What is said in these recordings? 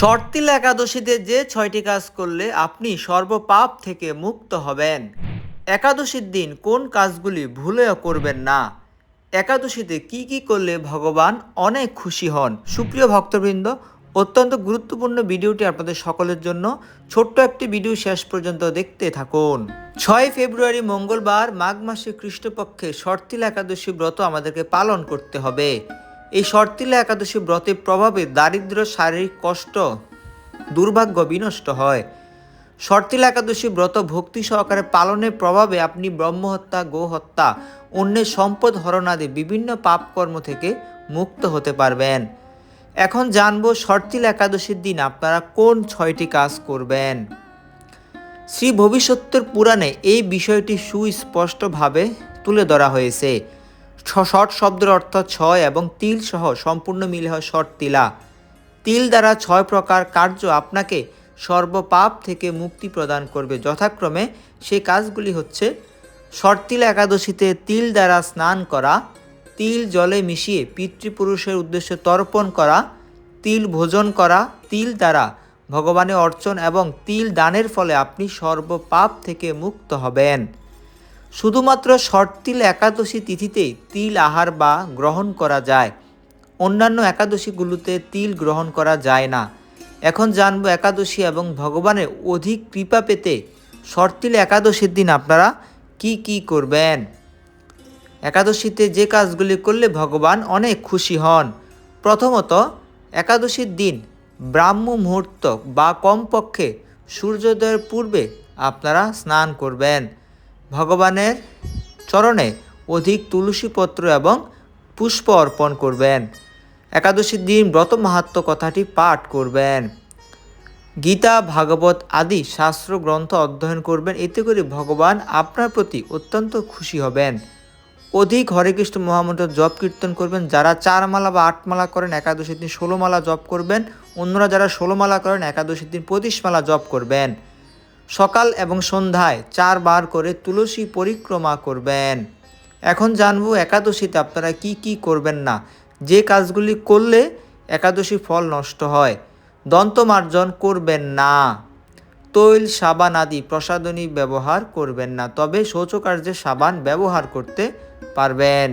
শর্তিল একাদশীতে যে ছয়টি কাজ করলে আপনি সর্বপাপ থেকে মুক্ত হবেন। একাদশীর দিন কোন কাজগুলি ভুলেও করবেন না। একাদশীতে কি কি করলে ভগবান অনেক খুশি হন। সুপ্রিয় ভক্তবৃন্দ, অত্যন্ত গুরুত্বপূর্ণ ভিডিওটি আপনাদের সকলের জন্য ছোট্ট একটি ভিডিও শেষ পর্যন্ত দেখতে থাকুন। ছয় ফেব্রুয়ারি মঙ্গলবার মাঘ মাসে কৃষ্ণপক্ষে শর্তিলা একাদশী ব্রত আমাদেরকে পালন করতে হবে। এই শর্তিলা একাদশী ব্রতের প্রভাবে দারিদ্র, শারীরিক কষ্ট, দুর্ভাগ্য বিনষ্ট হয়। শর্তিলা একাদশী ব্রত ভক্তি সহকারে পালনের প্রভাবে আপনি ব্রহ্মহত্যা, গোহত্যা, অন্যের সম্পদ হরণাদি বিভিন্ন পাপকর্ম থেকে মুক্ত হতে পারবেন। এখন জানব শর্তিলা একাদশীর দিন আপনারা কোন ছয়টি কাজ করবেন? শ্রী ভবিষ্যতের পুরাণে এই বিষয়টি সুস্পষ্টভাবে তুলে ধরা হয়েছে। শট শব্দের অর্থ ছয় এবং তিল সহ সম্পূর্ণ মিলে হয় শট তিলা। তিল দ্বারা ছয় প্রকার কার্য আপনাকে সর্বপাপ থেকে মুক্তি প্রদান করবে। যথাক্রমে সেই কাজগুলি হচ্ছে শর্তিলা একাদশীতে তিল দ্বারা স্নান করা, তিল জলে মিশিয়ে পিতৃপুরুষের উদ্দেশ্যে তর্পণ করা, তিল ভোজন করা, তিল দ্বারা ভগবানের অর্চন এবং তিল দানের ফলে আপনি সর্বপাপ থেকে মুক্ত হবেন। শুধুমাত্র শর্তিল একাদশী তিথিতে তিল আহার বা গ্রহণ করা যায়। অন্যান্য একাদশীগুলোতে তিল গ্রহণ করা যায় না। এখন জানব একাদশী এবং ভগবানের অধিক কৃপা পেতে শর্তিল একাদশীর দিন আপনারা কি কি করবেন? একাদশীতে যে কাজগুলি করলে ভগবান অনেক খুশি হন। প্রথমত, একাদশীর দিন ব্রাহ্ম মুহূর্ত বা কমপক্ষে সূর্যোদয়ের পূর্বে আপনারা স্নান করবেন। ভগবানের চরণে অধিক তুলসীপত্র এবং পুষ্প অর্পণ করবেন। একাদশীর দিন ব্রত মাহাত্ম কথাটি পাঠ করবেন। গীতা, ভাগবত আদি শাস্ত্র গ্রন্থ অধ্যয়ন করবেন। এতে করে ভগবান আপনার প্রতি অত্যন্ত খুশি হবেন। অধিক হরে কৃষ্ণ মহামন্ত্র জপ কীর্তন করবেন। যারা চার মালা বা আট মালা করেন, একাদশীর দিন ষোলো মালা জপ করবেন। অন্যরা যারা ষোলো মালা করেন, একাদশীর দিন পঁচিশ মালা জপ করবেন। সকাল এবং সন্ধ্যায় চারবার করে তুলসী পরিক্রমা করবেন। এখন জানব একাদশীতে আপনারা কি কি করবেন না। যে কাজগুলি করলে একাদশী ফল নষ্ট হয় দন্তমার্জন করবেন না। তৈল, সাবান আদি প্রসাধনী ব্যবহার করবেন না, তবে শৌচকার্যে সাবান ব্যবহার করতে পারবেন।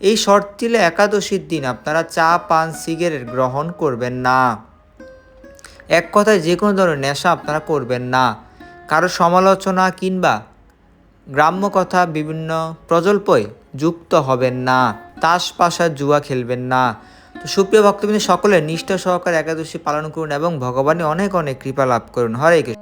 এই শর্তিলে একাদশীর দিন আপনারা চা, পান, সিগারেট গ্রহণ করবেন না। এক কথায় যে কোনো ধরনের নেশা আপনারা করবেন না। কারও সমালোচনা কিংবা গ্রাম্য কথা বিভিন্ন প্রজল্পয় যুক্ত হবেন না। তাস পাশা জুয়া খেলবেন না। তো সুপ্রিয় ভক্তবৃন্দ, সকলে নিষ্ঠা সহকারে একাদশী পালন করুন এবং ভগবানের অনেক অনেক কৃপা লাভ করুন। হরে